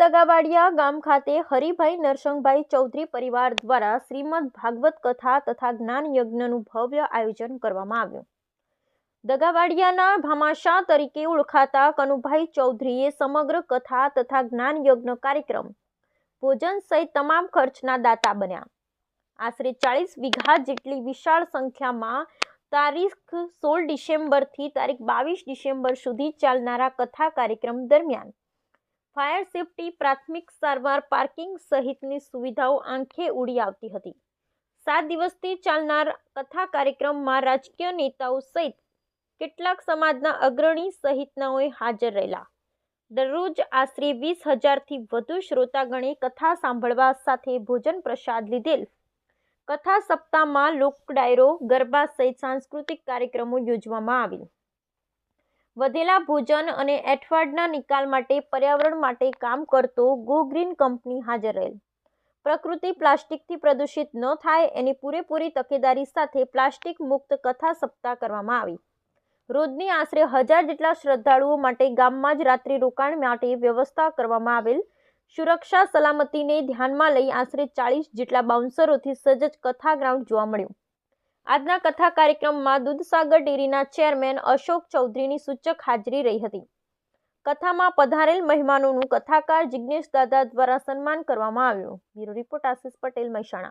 દગાવાડિયા ગામ ખાતે હરિભાઈ નરસંગભાઈ ચૌધરી પરિવાર દ્વારા શ્રીમદ ભાગવત કથા તથા જ્ઞાન યજ્ઞનું ભવ્ય આયોજન કરવામાં આવ્યું. દગાવાડિયાના ભામાશા તરીકે ઓળખાતા કનુભાઈ ચૌધરીએ સમગ્ર કથા તથા જ્ઞાન યજ્ઞ કાર્યક્રમ, ભોજન સહિત તમામ ખર્ચના દાતા બન્યા. આશરે ચાળીસ વીઘા જેટલી વિશાળ સંખ્યામાં તારીખ સોળ ડિસેમ્બરથી તારીખ બાવીસ ડિસેમ્બર સુધી ચાલનારા કથા કાર્યક્રમ દરમિયાન ફાયર સેફટી પ્રાથમિક સારવાર પાર્કિંગ સહિતની સુવિધાઓ આંખે ઉડી આવતી હતી. સાત દિવસથી ચાલનાર કથા કાર્યક્રમમાં રાજકીય નેતાઓ સહિત કેટલાક સમાજના અગ્રણી સહિતનાઓએ હાજર રહેલા. દરરોજ આશરે વીસ હજારથી વધુ શ્રોતાગણે કથા સાંભળવા સાથે ભોજન પ્રસાદ લીધેલ. કથા સપ્તાહમાં લોક ડાયરો ગરબા સહિત સાંસ્કૃતિક કાર્યક્રમો યોજવામાં આવેલ. વધેલા ભોજન અને એઠવાડના નિકાલ માટે પર્યાવરણ માટે કામ કરતો ગો ગ્રીન કંપની હાજર રહેલ. પ્રકૃતિ પ્લાસ્ટિકથી પ્રદૂષિત ન થાય એની પૂરેપૂરી તકેદારી સાથે પ્લાસ્ટિક મુક્ત કથા સપ્તાહ કરવામાં આવી. રોજની આશરે હજાર જેટલા શ્રદ્ધાળુઓ માટે ગામમાં જ રાત્રિ રોકાણ માટે વ્યવસ્થા કરવામાં આવેલ. સુરક્ષા સલામતીને ધ્યાનમાં લઈ આશરે ચાળીસ જેટલા બાઉન્સરોથી સજ્જ કથા ગ્રાઉન્ડ જોવા મળ્યું. આજના કથા કાર્યક્રમમાં દૂધસાગર ડેરીના ચેરમેન અશોક ચૌધરીની સૂચક હાજરી રહી હતી. કથામાં પધારેલ મહેમાનોનું કથાકાર જિજ્ઞેશ દાદા દ્વારા સન્માન કરવામાં આવ્યું. Bureau report Ashish Patel Mahesana.